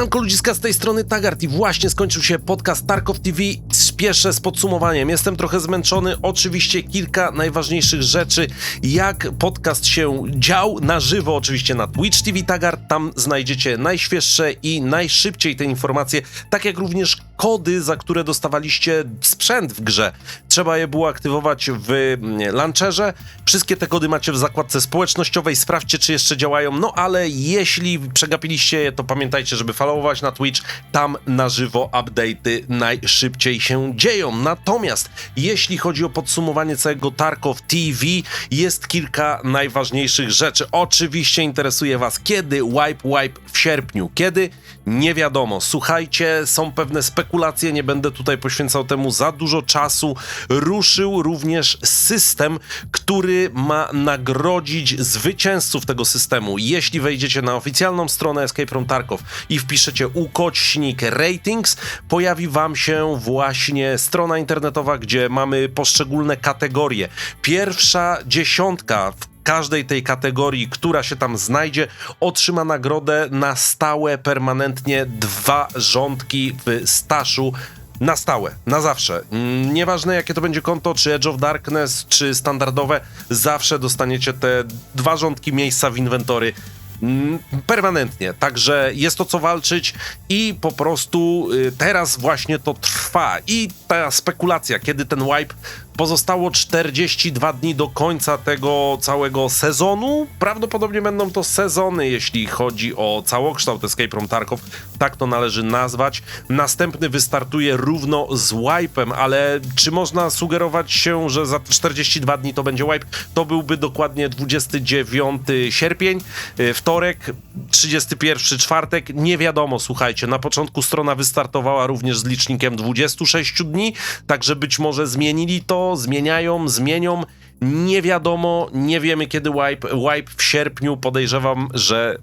Siemanko ludziska z tej strony Tagart i właśnie skończył się podcast Tarkov TV. Spieszę z podsumowaniem. Jestem trochę zmęczony. Oczywiście kilka najważniejszych rzeczy, jak podcast się dział na żywo, oczywiście na Twitch TV Tagart. Tam znajdziecie najświeższe i najszybciej te informacje, tak jak również kody, za które dostawaliście sprzęt w grze. Trzeba je było aktywować w mm, launcherze. Wszystkie te kody macie w zakładce społecznościowej. Sprawdźcie, czy jeszcze działają. No ale jeśli przegapiliście je, to pamiętajcie, żeby followować na Twitch. Tam na żywo update'y najszybciej się dzieją. Natomiast jeśli chodzi o podsumowanie całego Tarkov TV, jest kilka najważniejszych rzeczy. Oczywiście interesuje Was, kiedy wipe wipe w sierpniu. Kiedy? Nie wiadomo. Słuchajcie, są pewne spekulacje, nie będę tutaj poświęcał temu za dużo czasu. Ruszył również system, który ma nagrodzić zwycięzców tego systemu. Jeśli wejdziecie na oficjalną stronę Escape from Tarkov i wpiszecie ukośnik ratings, pojawi wam się właśnie strona internetowa, gdzie mamy poszczególne kategorie. Pierwsza dziesiątka w każdej tej kategorii, która się tam znajdzie, otrzyma nagrodę na stałe, permanentnie dwa rządki w staszu na stałe, na zawsze. Mm, Nieważne jakie to będzie konto, czy Edge of Darkness, czy standardowe, zawsze dostaniecie te dwa rządki miejsca w inwentory mm, permanentnie. Także jest to co walczyć i po prostu y, teraz właśnie to trwa. I ta spekulacja, kiedy ten wipe Pozostało 42 dni do końca tego całego sezonu. Prawdopodobnie będą to sezony, jeśli chodzi o całokształt Escape from Tarkov. Tak to należy nazwać. Następny wystartuje równo z wipe'em, ale czy można sugerować się, że za 42 dni to będzie wipe? To byłby dokładnie 29 sierpień, y, wtorek, 31 czwartek. Nie wiadomo, słuchajcie. Na początku strona wystartowała również z licznikiem 26 dni, także być może zmienili to zmieniają, zmienią. Nie wiadomo, nie wiemy kiedy wipe. Wipe w sierpniu podejrzewam, że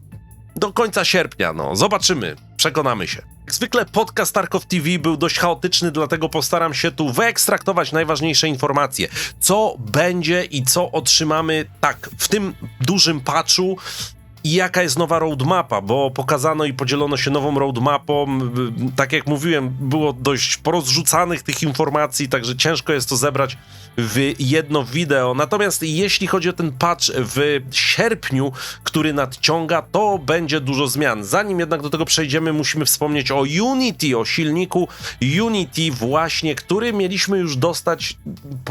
do końca sierpnia. No, zobaczymy, przekonamy się. Jak zwykle podcast Tarkov TV był dość chaotyczny, dlatego postaram się tu wyekstraktować najważniejsze informacje. Co będzie i co otrzymamy tak w tym dużym patchu i jaka jest nowa roadmapa, bo pokazano i podzielono się nową roadmapą. Tak jak mówiłem, było dość porozrzucanych tych informacji, także ciężko jest to zebrać w jedno wideo. Natomiast jeśli chodzi o ten patch w sierpniu, który nadciąga, to będzie dużo zmian. Zanim jednak do tego przejdziemy, musimy wspomnieć o Unity, o silniku Unity właśnie, który mieliśmy już dostać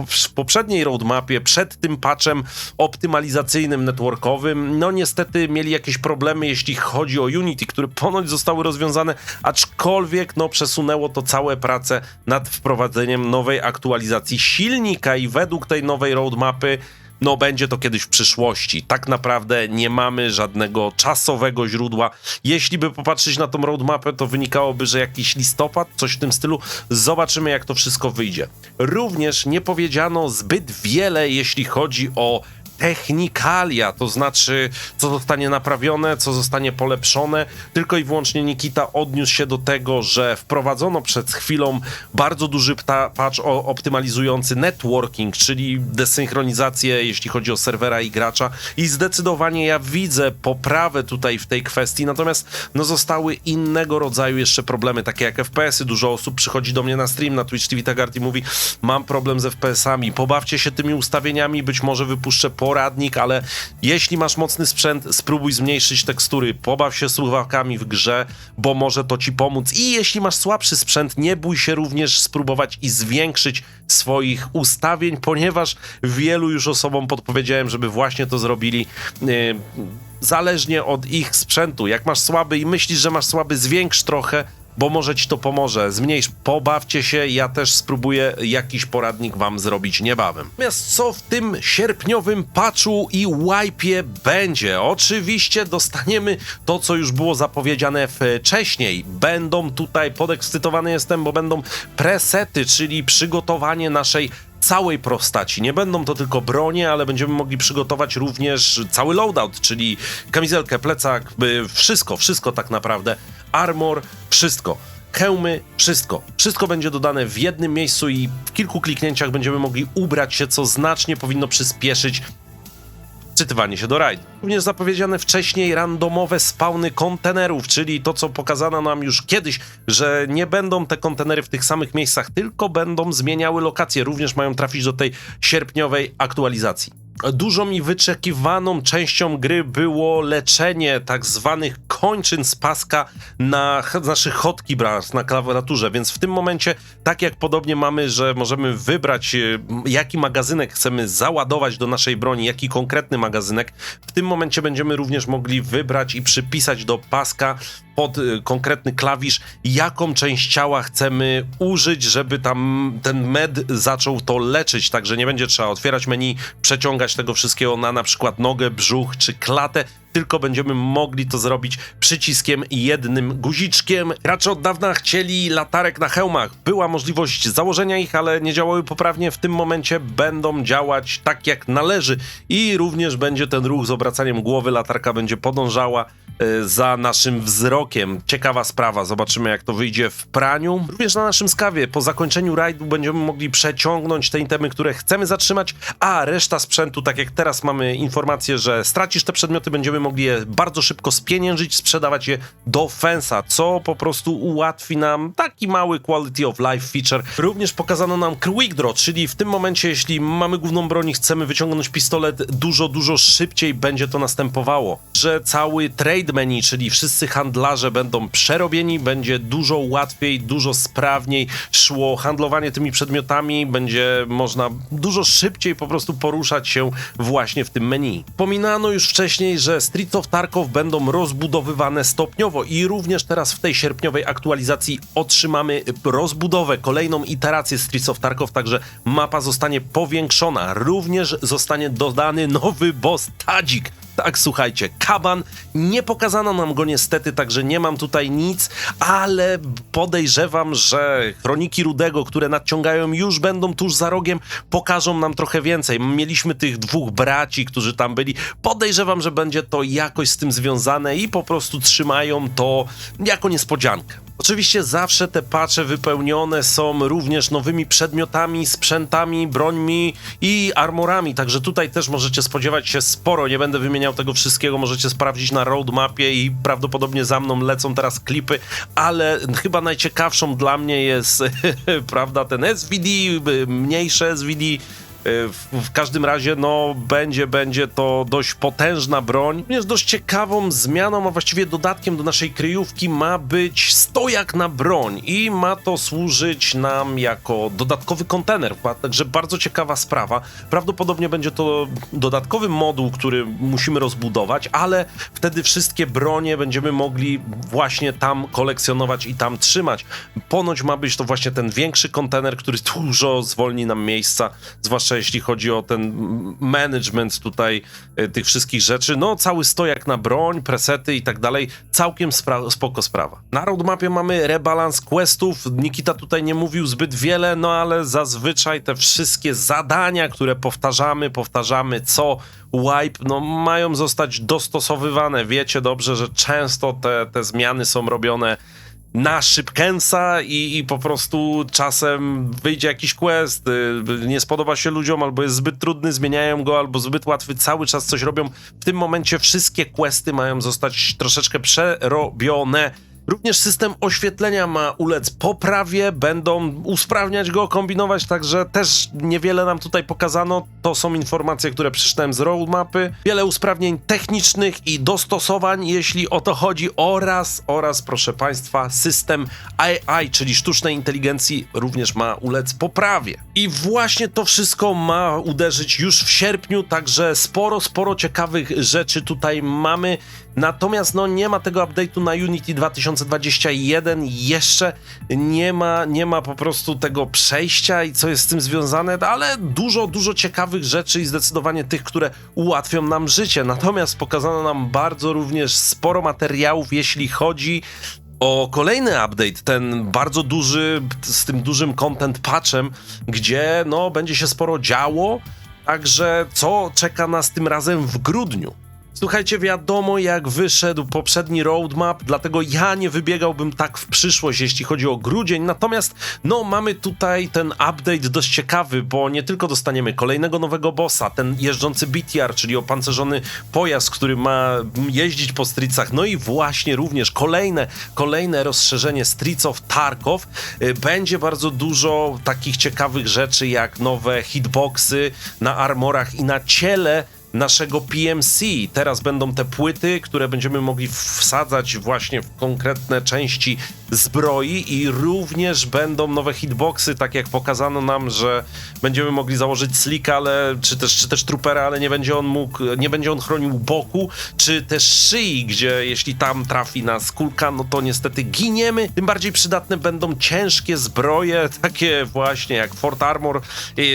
w poprzedniej roadmapie, przed tym patchem optymalizacyjnym, networkowym. No niestety mieli jakieś problemy, jeśli chodzi o Unity, które ponoć zostały rozwiązane, aczkolwiek no przesunęło to całe prace nad wprowadzeniem nowej aktualizacji silnika i według tej nowej roadmapy no będzie to kiedyś w przyszłości. Tak naprawdę nie mamy żadnego czasowego źródła. Jeśli by popatrzeć na tą roadmapę, to wynikałoby, że jakiś listopad, coś w tym stylu. Zobaczymy, jak to wszystko wyjdzie. Również nie powiedziano zbyt wiele, jeśli chodzi o technikalia, to znaczy co zostanie naprawione, co zostanie polepszone. Tylko i wyłącznie Nikita odniósł się do tego, że wprowadzono przed chwilą bardzo duży patch optymalizujący networking, czyli desynchronizację, jeśli chodzi o serwera i gracza i zdecydowanie ja widzę poprawę tutaj w tej kwestii, natomiast no zostały innego rodzaju jeszcze problemy, takie jak FPS-y. Dużo osób przychodzi do mnie na stream na Twitch TV Tagart i mówi mam problem z FPS-ami, pobawcie się tymi ustawieniami, być może wypuszczę poradnik, ale jeśli masz mocny sprzęt, spróbuj zmniejszyć tekstury, pobaw się słuchawkami w grze, bo może to ci pomóc. I jeśli masz słabszy sprzęt, nie bój się również spróbować i zwiększyć swoich ustawień, ponieważ wielu już osobom podpowiedziałem, żeby właśnie to zrobili. Yy, zależnie od ich sprzętu. Jak masz słaby i myślisz, że masz słaby, zwiększ trochę, bo może ci to pomoże. Zmniejsz, pobawcie się, ja też spróbuję jakiś poradnik wam zrobić niebawem. Natomiast co w tym sierpniowym patchu i wipe'ie będzie? Oczywiście dostaniemy to, co już było zapowiedziane wcześniej. Będą tutaj, podekscytowany jestem, bo będą presety, czyli przygotowanie naszej całej prostaci. Nie będą to tylko bronie, ale będziemy mogli przygotować również cały loadout, czyli kamizelkę, plecak, wszystko, wszystko tak naprawdę. Armor, wszystko. Hełmy, wszystko. Wszystko będzie dodane w jednym miejscu i w kilku kliknięciach będziemy mogli ubrać się, co znacznie powinno przyspieszyć wczytywanie się do rajdu. Również zapowiedziane wcześniej randomowe spawny kontenerów, czyli to, co pokazano nam już kiedyś, że nie będą te kontenery w tych samych miejscach, tylko będą zmieniały lokacje. Również mają trafić do tej sierpniowej aktualizacji. Dużą i wyczekiwaną częścią gry było leczenie tak zwanych kończyn z paska na ch- naszych hotkey na klawiaturze, więc w tym momencie, tak jak podobnie mamy, że możemy wybrać m, jaki magazynek chcemy załadować do naszej broni, jaki konkretny magazynek, w tym momencie będziemy również mogli wybrać i przypisać do paska pod y, konkretny klawisz, jaką część ciała chcemy użyć, żeby tam ten med zaczął to leczyć, także nie będzie trzeba otwierać menu, przeciągać tego wszystkiego na na przykład nogę, brzuch czy klatę, tylko będziemy mogli to zrobić przyciskiem jednym guziczkiem. Gracze od dawna chcieli latarek na hełmach. Była możliwość założenia ich, ale nie działały poprawnie. W tym momencie będą działać tak jak należy i również będzie ten ruch z obracaniem głowy. Latarka będzie podążała za naszym wzrokiem. Ciekawa sprawa, zobaczymy jak to wyjdzie w praniu. Również na naszym skawie po zakończeniu rajdu będziemy mogli przeciągnąć te itemy, które chcemy zatrzymać, a reszta sprzętu, tak jak teraz mamy informację, że stracisz te przedmioty, będziemy mogli je bardzo szybko spieniężyć, sprzedawać je do fensa, co po prostu ułatwi nam taki mały quality of life feature. Również pokazano nam quick draw, czyli w tym momencie, jeśli mamy główną broń i chcemy wyciągnąć pistolet, dużo, dużo szybciej będzie to następowało. Że cały trade menu, czyli wszyscy handlarze będą przerobieni, będzie dużo łatwiej, dużo sprawniej szło handlowanie tymi przedmiotami, będzie można dużo szybciej po prostu poruszać się właśnie w tym menu. Pominano już wcześniej, że Streets of Tarkov będą rozbudowywane stopniowo i również teraz w tej sierpniowej aktualizacji otrzymamy rozbudowę, kolejną iterację Streets of Tarkov, także mapa zostanie powiększona. Również zostanie dodany nowy boss Tadzik. Tak, słuchajcie, kaban, nie pokazano nam go niestety, także nie mam tutaj nic, ale podejrzewam, że Chroniki Rudego, które nadciągają już będą tuż za rogiem, pokażą nam trochę więcej. Mieliśmy tych dwóch braci, którzy tam byli. Podejrzewam, że będzie to jakoś z tym związane i po prostu trzymają to jako niespodziankę. Oczywiście zawsze te patche wypełnione są również nowymi przedmiotami, sprzętami, brońmi i armorami, także tutaj też możecie spodziewać się sporo, nie będę wymieniał tego wszystkiego, możecie sprawdzić na roadmapie i prawdopodobnie za mną lecą teraz klipy, ale chyba najciekawszą dla mnie jest, prawda, ten SVD, mniejsze SVD, w, w każdym razie, no, będzie, będzie to dość potężna broń. Również dość ciekawą zmianą, a właściwie dodatkiem do naszej kryjówki ma być stojak na broń i ma to służyć nam jako dodatkowy kontener. Także bardzo ciekawa sprawa. Prawdopodobnie będzie to dodatkowy moduł, który musimy rozbudować, ale wtedy wszystkie bronie będziemy mogli właśnie tam kolekcjonować i tam trzymać. Ponoć ma być to właśnie ten większy kontener, który dużo zwolni nam miejsca, zwłaszcza jeśli chodzi o ten management tutaj e, tych wszystkich rzeczy. No, cały stojak na broń, presety i tak dalej. Całkiem spra- spoko sprawa. Na roadmapie mamy rebalans questów. Nikita tutaj nie mówił zbyt wiele, no ale zazwyczaj te wszystkie zadania, które powtarzamy, powtarzamy co wipe, no mają zostać dostosowywane. Wiecie dobrze, że często te, te zmiany są robione na szybkęsa i, i po prostu czasem wyjdzie jakiś quest, y, nie spodoba się ludziom, albo jest zbyt trudny, zmieniają go, albo zbyt łatwy, cały czas coś robią. W tym momencie wszystkie questy mają zostać troszeczkę przerobione. Również system oświetlenia ma ulec poprawie, będą usprawniać go, kombinować, także też niewiele nam tutaj pokazano. To są informacje, które przeczytałem z roadmapy. Wiele usprawnień technicznych i dostosowań, jeśli o to chodzi, oraz, oraz proszę Państwa, system AI, czyli sztucznej inteligencji, również ma ulec poprawie. I właśnie to wszystko ma uderzyć już w sierpniu, także sporo, sporo ciekawych rzeczy tutaj mamy. Natomiast no nie ma tego update'u na Unity 2021 jeszcze nie ma, nie ma po prostu tego przejścia i co jest z tym związane, ale dużo, dużo ciekawych rzeczy i zdecydowanie tych, które ułatwią nam życie. Natomiast pokazano nam bardzo również sporo materiałów, jeśli chodzi o kolejny update, ten bardzo duży, z tym dużym content patchem, gdzie no będzie się sporo działo, także co czeka nas tym razem w grudniu? Słuchajcie, wiadomo jak wyszedł poprzedni roadmap, dlatego ja nie wybiegałbym tak w przyszłość, jeśli chodzi o grudzień. Natomiast, no, mamy tutaj ten update dość ciekawy, bo nie tylko dostaniemy kolejnego nowego bossa, ten jeżdżący BTR, czyli opancerzony pojazd, który ma jeździć po streetsach, no i właśnie również kolejne, kolejne rozszerzenie Streets of Tarkov. Y, Będzie bardzo dużo takich ciekawych rzeczy, jak nowe hitboxy na armorach i na ciele naszego PMC. Teraz będą te płyty, które będziemy mogli wsadzać właśnie w konkretne części zbroi i również będą nowe hitboxy, tak jak pokazano nam, że będziemy mogli założyć slick, ale czy też, czy też troopera, ale nie będzie on mógł, nie będzie on chronił boku, czy też szyi, gdzie jeśli tam trafi nas kulka, no to niestety giniemy. Tym bardziej przydatne będą ciężkie zbroje, takie właśnie jak Fort Armor.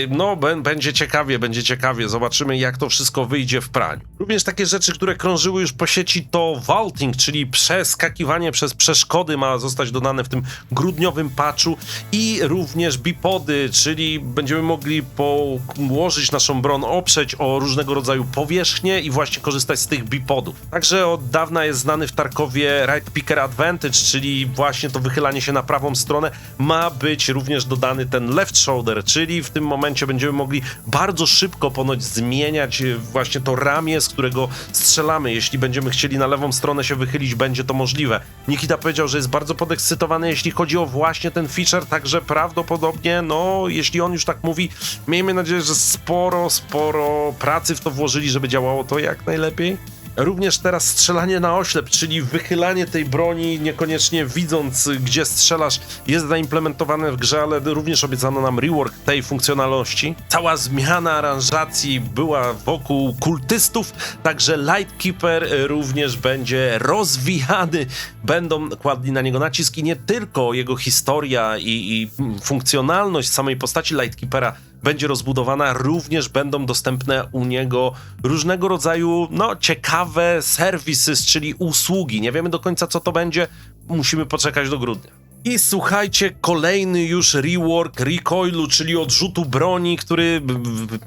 No, będzie ciekawie, będzie ciekawie. Zobaczymy, jak to wszystko wyjdzie w praniu. Również takie rzeczy, które krążyły już po sieci, to vaulting, czyli przeskakiwanie przez przeszkody ma zostać dodane w tym grudniowym patchu i również bipody, czyli będziemy mogli położyć naszą broń, oprzeć o różnego rodzaju powierzchnie i właśnie korzystać z tych bipodów. Także od dawna jest znany w Tarkowie Right Picker Advantage, czyli właśnie to wychylanie się na prawą stronę. Ma być również dodany ten left shoulder, czyli w tym momencie będziemy mogli bardzo szybko ponoć zmieniać właśnie to ramię, z którego strzelamy. Jeśli będziemy chcieli na lewą stronę się wychylić, będzie to możliwe. Nikita powiedział, że jest bardzo podekscytowany, jeśli chodzi o właśnie ten feature, także prawdopodobnie, no, jeśli on już tak mówi, miejmy nadzieję, że sporo, sporo pracy w to włożyli, żeby działało to jak najlepiej. Również teraz strzelanie na oślep, czyli wychylanie tej broni, niekoniecznie widząc, gdzie strzelasz, jest zaimplementowane w grze, ale również obiecano nam rework tej funkcjonalności. Cała zmiana aranżacji była wokół kultystów, także Lightkeeper również będzie rozwijany. Będą kładli na niego nacisk i nie tylko jego historia i, i funkcjonalność samej postaci Lightkeepera będzie rozbudowana, również będą dostępne u niego różnego rodzaju, no, ciekawe services, czyli usługi. Nie wiemy do końca, co to będzie, musimy poczekać do grudnia. I słuchajcie, kolejny już rework recoilu, czyli odrzutu broni, który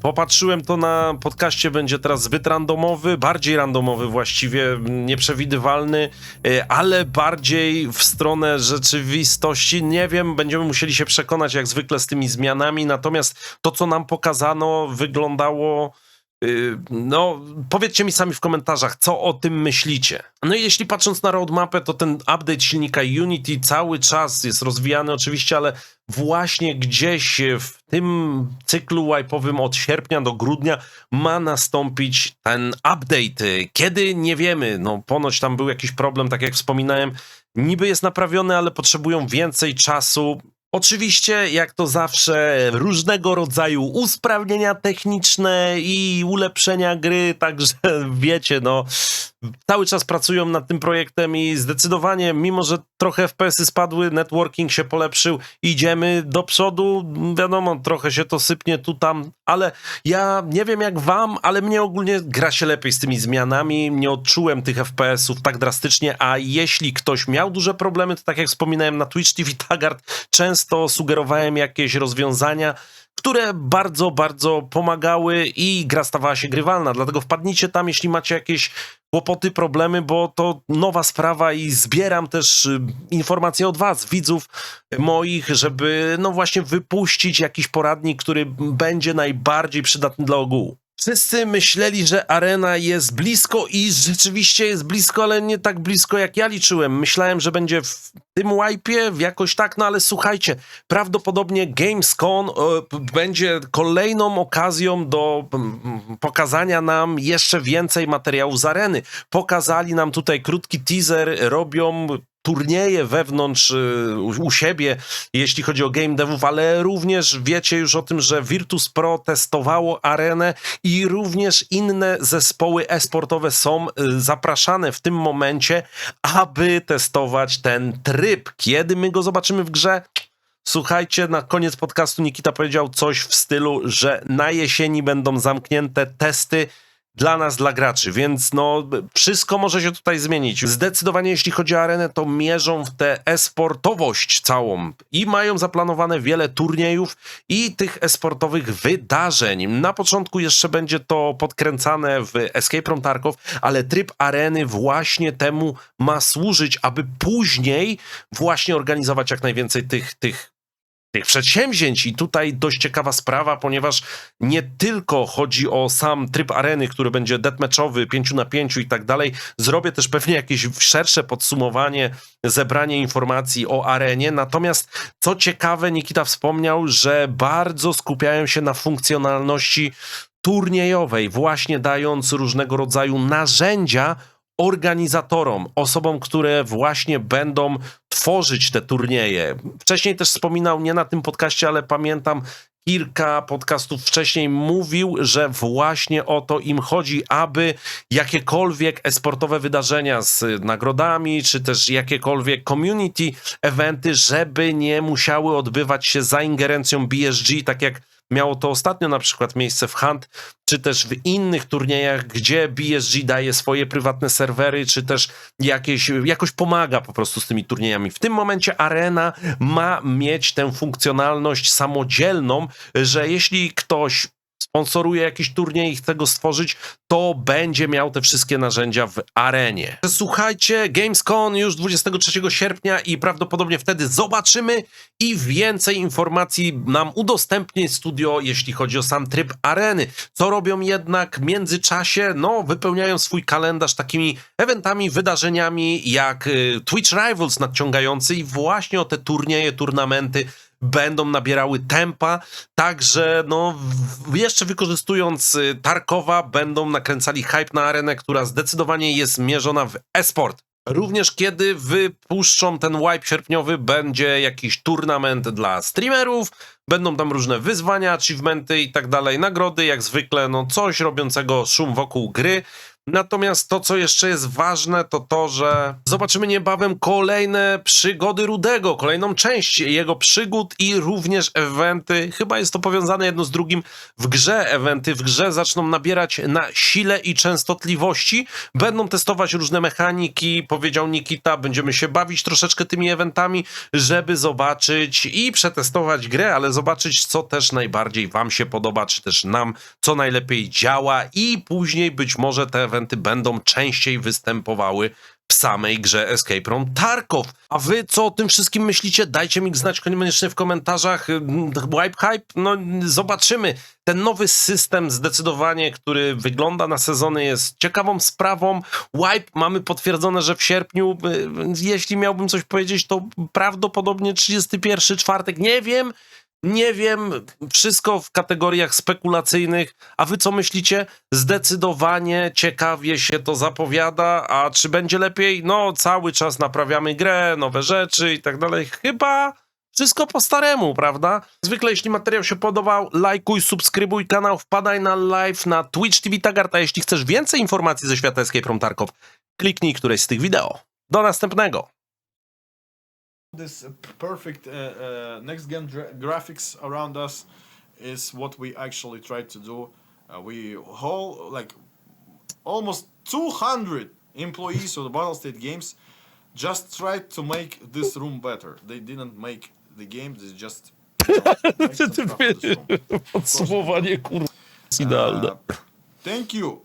popatrzyłem to na podcaście, będzie teraz zbyt randomowy, bardziej randomowy właściwie, nieprzewidywalny, e, ale bardziej w stronę rzeczywistości. Nie wiem, będziemy musieli się przekonać jak zwykle z tymi zmianami, natomiast to, co nam pokazano, wyglądało. Yy, No, powiedzcie mi sami w komentarzach, co o tym myślicie. No i jeśli patrząc na roadmapę, to ten update silnika Unity cały czas jest rozwijany oczywiście, ale właśnie gdzieś w tym cyklu wipe'owym od sierpnia do grudnia ma nastąpić ten update. Kiedy? Nie wiemy. No, ponoć tam był jakiś problem, tak jak wspominałem. Niby jest naprawiony, ale potrzebują więcej czasu. Oczywiście, jak to zawsze, różnego rodzaju usprawnienia techniczne i ulepszenia gry, także wiecie, no, cały czas pracują nad tym projektem i zdecydowanie, mimo że trochę FPS-y spadły, networking się polepszył, idziemy do przodu, wiadomo, trochę się to sypnie tu, tam, ale ja nie wiem jak wam, ale mnie ogólnie gra się lepiej z tymi zmianami, nie odczułem tych FPS-ów tak drastycznie, a jeśli ktoś miał duże problemy, to tak jak wspominałem na Twitch TV Taggart, często sugerowałem jakieś rozwiązania, które bardzo, bardzo pomagały i gra stawała się grywalna. Dlatego wpadnijcie tam, jeśli macie jakieś kłopoty, problemy, bo to nowa sprawa i zbieram też y, informacje od was, widzów moich, żeby no właśnie wypuścić jakiś poradnik, który będzie najbardziej przydatny dla ogółu. Wszyscy myśleli, że arena jest blisko i rzeczywiście jest blisko, ale nie tak blisko jak ja liczyłem. Myślałem, że będzie w tym wipe'ie jakoś tak, no ale słuchajcie, prawdopodobnie Gamescom e, będzie kolejną okazją do pokazania nam jeszcze więcej materiałów z areny. Pokazali nam tutaj krótki teaser, robią turnieje wewnątrz y, u, siebie, jeśli chodzi o game devów, ale również wiecie już o tym, że Virtus Pro testowało arenę i również inne zespoły e-sportowe są y, zapraszane w tym momencie, aby testować ten tryb. Kiedy my go zobaczymy w grze? Słuchajcie, na koniec podcastu Nikita powiedział coś w stylu, że na jesieni będą zamknięte testy dla nas, dla graczy, więc no wszystko może się tutaj zmienić. Zdecydowanie jeśli chodzi o arenę, to mierzą w tę esportowość całą i mają zaplanowane wiele turniejów i tych esportowych wydarzeń. Na początku jeszcze będzie to podkręcane w Escape Room Tarkov, ale tryb areny właśnie temu ma służyć, aby później właśnie organizować jak najwięcej tych, tych tych przedsięwzięć. I tutaj dość ciekawa sprawa, ponieważ nie tylko chodzi o sam tryb areny, który będzie deathmatchowy, 5 na 5 i tak dalej. Zrobię też pewnie jakieś szersze podsumowanie, zebranie informacji o arenie. Natomiast co ciekawe, Nikita wspomniał, że bardzo skupiają się na funkcjonalności turniejowej, właśnie dając różnego rodzaju narzędzia organizatorom, osobom, które właśnie będą tworzyć te turnieje. Wcześniej też wspominał, nie na tym podcaście, ale pamiętam, kilka podcastów wcześniej mówił, że właśnie o to im chodzi, aby jakiekolwiek esportowe wydarzenia z nagrodami, czy też jakiekolwiek community eventy, żeby nie musiały odbywać się za ingerencją BSG, tak jak miało to ostatnio na przykład miejsce w Hunt, czy też w innych turniejach, gdzie BSG daje swoje prywatne serwery, czy też jakieś, jakoś pomaga po prostu z tymi turniejami. W tym momencie Arena ma mieć tę funkcjonalność samodzielną, że jeśli ktoś sponsoruje jakiś turniej i chce go stworzyć, to będzie miał te wszystkie narzędzia w arenie. Słuchajcie, Gamescom już 23 sierpnia i prawdopodobnie wtedy zobaczymy i więcej informacji nam udostępni studio, jeśli chodzi o sam tryb areny. Co robią jednak w międzyczasie? No, wypełniają swój kalendarz takimi eventami, wydarzeniami jak y, Twitch Rivals nadciągający i właśnie o te turnieje, turnamenty będą nabierały tempa, także no jeszcze wykorzystując y, Tarkowa będą nakręcali hype na arenę, która zdecydowanie jest mierzona w e-sport. Również kiedy wypuszczą ten wipe sierpniowy, będzie jakiś turnament dla streamerów, będą tam różne wyzwania, achievementy i tak dalej, nagrody, jak zwykle, no coś robiącego szum wokół gry. Natomiast to, co jeszcze jest ważne, to to, że zobaczymy niebawem kolejne przygody Rudego, kolejną część jego przygód i również eventy. Chyba jest to powiązane jedno z drugim w grze. Eventy w grze zaczną nabierać na sile i częstotliwości. Będą testować różne mechaniki, powiedział Nikita. Będziemy się bawić troszeczkę tymi eventami, żeby zobaczyć i przetestować grę, ale zobaczyć, co też najbardziej Wam się podoba, czy też nam, co najlepiej działa, i później być może te eventy będą częściej występowały w samej grze Escape Room Tarkov. A wy co o tym wszystkim myślicie? Dajcie mi znać koniecznie w komentarzach. Mm, Wipe Hype? No zobaczymy. Ten nowy system zdecydowanie, który wygląda na sezony jest ciekawą sprawą. Wipe mamy potwierdzone, że w sierpniu, y, jeśli miałbym coś powiedzieć, to prawdopodobnie 31 czwartek. Nie wiem, nie wiem, wszystko w kategoriach spekulacyjnych. A wy co myślicie? Zdecydowanie ciekawie się to zapowiada. A czy będzie lepiej? No, cały czas naprawiamy grę, nowe rzeczy i tak dalej. Chyba wszystko po staremu, prawda? Zwykle, jeśli materiał się podobał, lajkuj, subskrybuj kanał, wpadaj na live na Twitch TV Tagart, a jeśli chcesz więcej informacji ze świata Escape Room kliknij któreś z tych wideo. Do następnego! This perfect uh, uh, next gen dra- graphics around us is what we actually tried to do. Uh, we whole like almost 200 employees of the battle state games just tried to make this room better. They didn't make the game they just you know, make some stuff to this room. Podsumowanie kurwa Uh, thank you